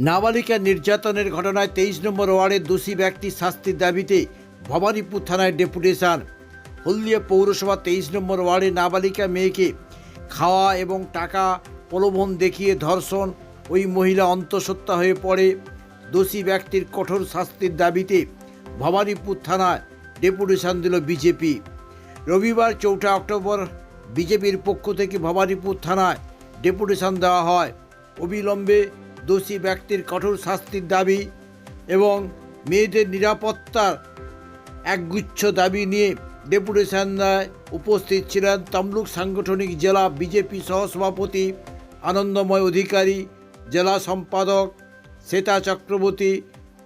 নাবালিকা নির্যাতনের ঘটনায় তেইশ নম্বর ওয়ার্ডের দোষী ব্যক্তি শাস্তির দাবিতে ভবানীপুর থানায় ডেপুটেশন। হলদিয়া পৌরসভা তেইশ নম্বর ওয়ার্ডে নাবালিকা মেয়েকে খাওয়া এবং টাকা প্রলোভন দেখিয়ে ধর্ষণ, ওই মহিলা অন্তঃসত্ত্বা হয়ে পড়ে। দোষী ব্যক্তির কঠোর শাস্তির দাবিতে ভবানীপুর থানায় ডেপুটেশন দিল বিজেপি। রবিবার চৌঠা অক্টোবর বিজেপির পক্ষ থেকে ভবানীপুর থানায় ডেপুটেশন দেওয়া হয়। অবিলম্বে দোষী ব্যক্তির কঠোর শাস্তির দাবি এবং মেয়েদের নিরাপত্তার একগুচ্ছ দাবি নিয়ে ডেপুটেশন দেয় উপস্থিত ছিলেন তমলুক সাংগঠনিক জেলা বিজেপি সহসভাপতি, আনন্দময় অধিকারী, জেলা সম্পাদক শ্বেতা চক্রবর্তী,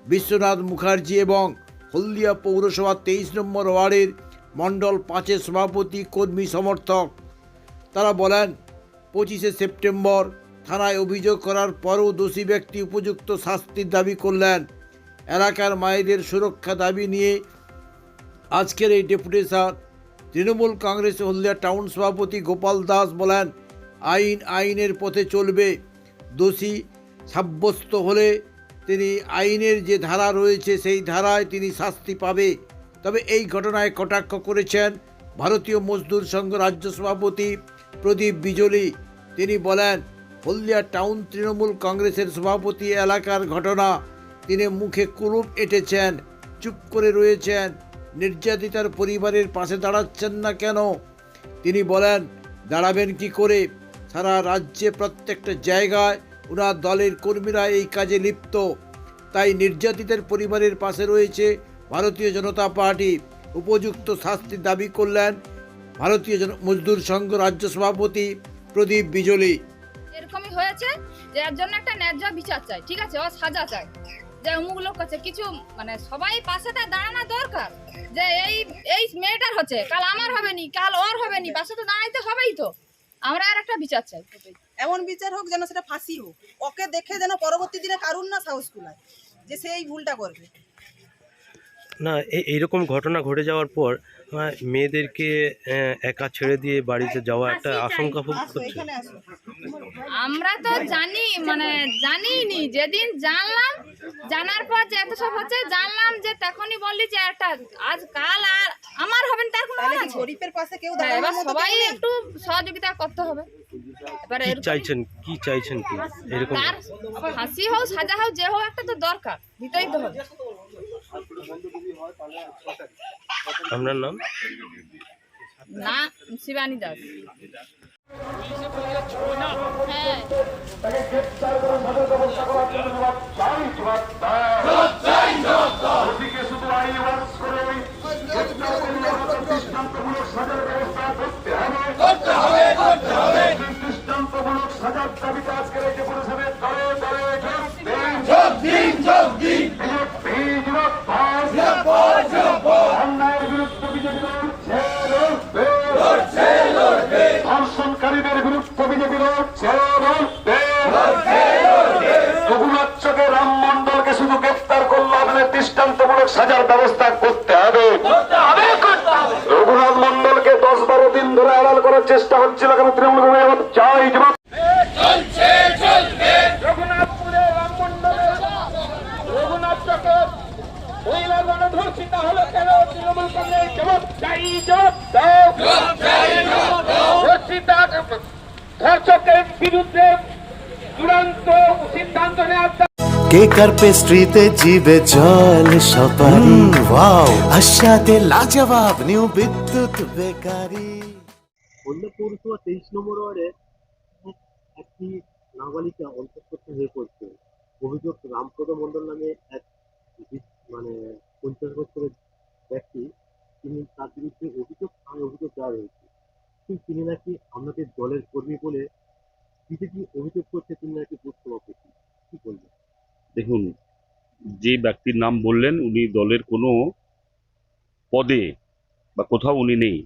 বিশ্বনাথ মুখার্জি এবং হলদিয়া পৌরসভা তেইশ নম্বর ওয়ার্ডের মণ্ডল পাঁচের সভাপতি কর্মী সমর্থক। তারা বলেন, পঁচিশে সেপ্টেম্বর থানায় অভিযোগ করার পরও দোষী ব্যক্তি উপযুক্ত শাস্তির দাবি করলেন। এলাকার মায়েদের সুরক্ষা দাবি নিয়ে আজকের এই ডেপুটেশন। তৃণমূল কংগ্রেস হলদিয়া টাউন সভাপতি গোপাল দাস বলেন, আইন আইনের পথে চলবে। দোষী সাব্যস্ত হলে তিনি আইনের যে ধারা রয়েছে সেই ধারায় তিনি শাস্তি পাবে। তবে এই ঘটনায় কটাক্ষ করেছেন ভারতীয় মজদুর সংঘ রাজ্য সভাপতি প্রদীপ বিজলি। তিনি বলেন হলদিয়া টাউন তৃণমূল কংগ্রেসের সভাপতি এলাকার ঘটনা। তিনি মুখে কুলুপ এঁটেছেন, চুপ করে রয়েছেন, নির্যাতিতার পরিবারের পাশে দাঁড়াচ্ছেন না কেন? তিনি বলেন, দাঁড়াবেন কি করে? সারা রাজ্যে প্রত্যেকটা জায়গায় ওনার দলের কর্মীরা এই কাজে লিপ্ত। তাই নির্যাতিতের পরিবারের পাশে রয়েছে ভারতীয় জনতা পার্টি। উপযুক্ত শাস্তির দাবি করলেন ভারতীয় মজদুর সংঘ রাজ্য সভাপতি প্রদীপ বিজলি। এরকমই হয়েছে? যে এর জন্য একটা ন্যায্য বিচার চাই ঠিক আছে? ও সাজা চাই। যে অমুক লোক আছে কিছু মানে সবাই পাশে তার দাঁড়ানো দরকার। যে এই এই মেয়েটার হচ্ছে কাল আমার হবে নি কাল ওর হবে নি পাশে তো দাঁড়াইতে হবেই তো। আমরা আর একটা বিচার চাই। এমন বিচার হোক যেন সেটা ফাঁসি হোক। ওকে দেখে যেন পরবর্তী দিনে কারুর না সাহস কুলায় যে সে এই ভুলটা করবে। না এইরকম ঘটনা ঘটে যাওয়ার পর মেয়েদেরকে আহ, একা ছেড়ে দিয়ে বাড়িতে যাওয়া একটা আশঙ্কা ভোগ করছে। আমরা তো জানি মানে জানিনি যেদিন জানলাম জানার পর যে এত সব হচ্ছে জানলাম যে তখনই বললি যে একটা আজ কাল আর আমার হবে না তার কোনো তাহলে মানে আছে? গরিবের পাশে কেউ হ্যাঁ, এবার সবাই একটু সহযোগিতা করতে হবে। এবার কি চাইছেন? কি চাইছেন কি? এরকম তার ফাঁসি হোক সাজা হোক যে হোক একটা তো দরকার দিতেই তো হবে। আপনার নাম? না শিবানী দাস। শুধু আইন ব্যবস্থা করতে হবে। রঘুনাথ মন্ডলকে দশ বারো দিন ধরে আড়াল করার চেষ্টা হচ্ছিল কেন তৃণমূল কংগ্রেস চাই জবাব ধর্ষকের বিরুদ্ধে চূড়ান্ত সিদ্ধান্ত নেওয়ার কেকার পেস্ট্রিতে জিবে জল সপারি। ওয়াও আশাতে লাজবাব নিউ বিদ্যুৎ বেকারি। হলদিয়া পৌরসভা তেইশ নম্বর ওয়ার্ডে একটি নাবালিকা অন্তঃসত্ত্ব হয়ে পড়ছে। অভিযোগ রামপদ মণ্ডল নামে এক মানে পঞ্চাশ বছরের ব্যক্তি। তিনি তার বিরুদ্ধে অভিযোগ থানায় অভিযোগ দেওয়া হয়েছে কিন্তু তিনি নাকি আমাদের দলের কর্মী বলে বিজেপি অভিযোগ করছে? তিনি নাকি বুথ সভাপতি কি বলবেন? দেখুন, যে ব্যক্তির নাম বললেন, উনি দলের কোনো পদে বা কোথাও উনি নেই।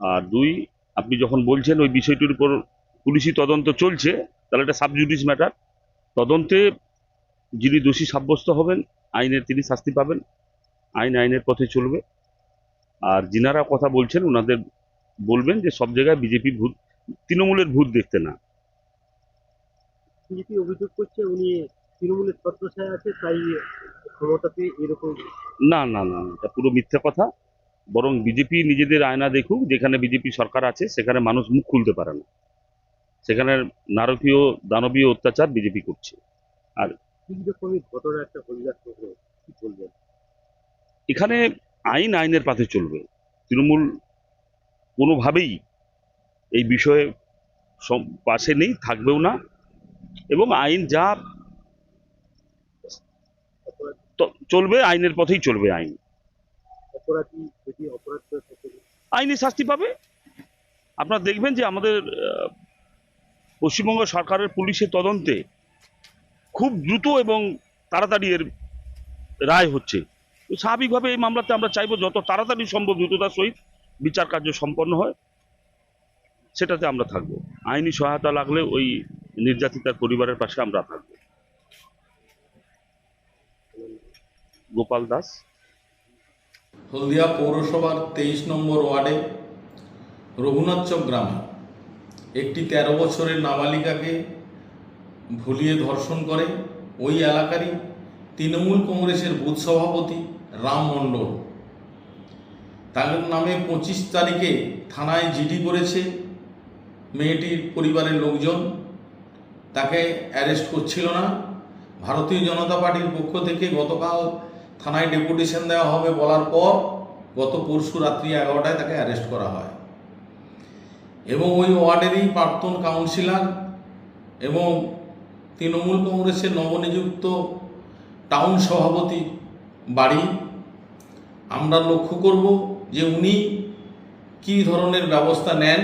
আর দুই, আপনি যখন বলছেন ওই বিষয়টির উপর পুলিশি তদন্ত চলছে, তাহলে এটা সাবজুডিস ম্যাটার। তদন্তে যিনি দোষী সাব্যস্ত হবেন, আইনের তিনি শাস্তি পাবেন। আইন আইনের পথে চলবে। আর যিনারা কথা বলছেন ওনাদের বলবেন যে সব জায়গায় বিজেপি ভূত, তৃণমূলের ভূত দেখতে না। বিজেপি অভিযোগ করছে উনি তৃণমূলের ছত্রছায়া আছে তাই ক্ষমতা পেয়ে এরকম। না না না এটা পুরো মিথ্যা কথা। বরং বিজেপি নিজেদের আয়না দেখুক যেখানে বিজেপি সরকার আছে সেখানে মানুষ মুখ খুলতে পারে না। সেখানে নারকীয় দানবীয় অত্যাচার বিজেপি করছে। আর ঘটনা একটা এখানে আইন আইনের পাশে চলবে। তৃণমূল কোনোভাবেই এই বিষয়ে পাশে নেই থাকবেও না। এবং আইন যা চলবে আইনের পথেই চলবে আইন। আইনি শাস্তি পাবে। আপনারা দেখবেন যে আমাদের পশ্চিমবঙ্গ সরকারের পুলিশের তদন্তে খুব দ্রুত এবং তাড়াতাড়ি এর রায় হচ্ছে। তো স্বাভাবিকভাবে এই মামলাতে আমরা চাইব যত তাড়াতাড়ি সম্ভব দ্রুততার সহিত বিচার কার্য সম্পন্ন হয় সেটাতে আমরা থাকব। আইনি সহায়তা লাগলে ওই নির্যাতিতার পরিবারের পাশে আমরা থাকব গোপাল দাস। হলদিয়া পৌরসভার তেইশ নম্বর ওয়ার্ডে রঘুনাথচক গ্রামে একটি তেরো বছরের নাবালিকাকে ভুলিয়ে ধর্ষণ করে ওই এলাকারই তৃণমূল কংগ্রেসের বুথ সভাপতি রাম মণ্ডল। তার নামে পঁচিশ তারিখে থানায় জিডি করেছে মেয়েটির পরিবারের লোকজন। তাকে অ্যারেস্ট করছিল না। ভারতীয় জনতা পার্টির পক্ষ থেকে গতকাল থানায় ডেপুটেশন দেওয়া হবে বলার পর গত পরশু রাত্রি এগারোটায় তাকে অ্যারেস্ট করা হয়। এবং ওই ওয়ার্ডেরই প্রাক্তন কাউন্সিলর এবং তৃণমূল কংগ্রেসের নবনিযুক্ত টাউন সভাপতি বাড়ি। আমরা লক্ষ্য করব যে উনি কী ধরনের ব্যবস্থা নেন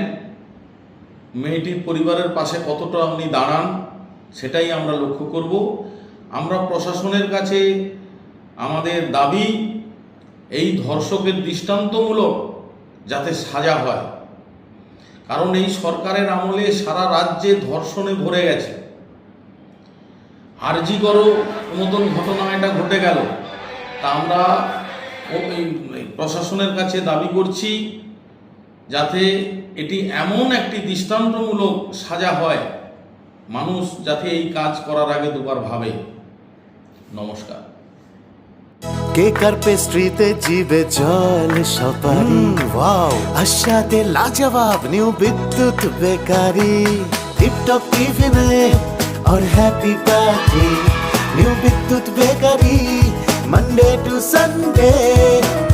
মেয়েটির পরিবারের পাশে কতটা উনি দাঁড়ান, সেটাই আমরা লক্ষ্য করব। আমরা প্রশাসনের কাছে আমাদের দাবি, এই ধর্ষকের দৃষ্টান্তমূলক যাতে সাজা হয়। কারণ এই সরকারের আমলে সারা রাজ্যে ধর্ষণে ভরে গেছে। আরজি করো মতন ঘটনা এটা ঘটে গেল। তা আমরা প্রশাসনের কাছে দাবি করছি যাতে এটি এমন একটি দৃষ্টান্তমূলক সাজা হয় মানুষ যাতে এই কাজ করার আগে দুবার ভাবে নমস্কার কেক আর পেস্ট্রিতে জিবে জল সপারি ওয়াও আশাতে লাজবাব নিউ বিদ্যুৎ বেকারি টিপটপ টিফিনে और happy party new Bidyut bakery Monday to Sunday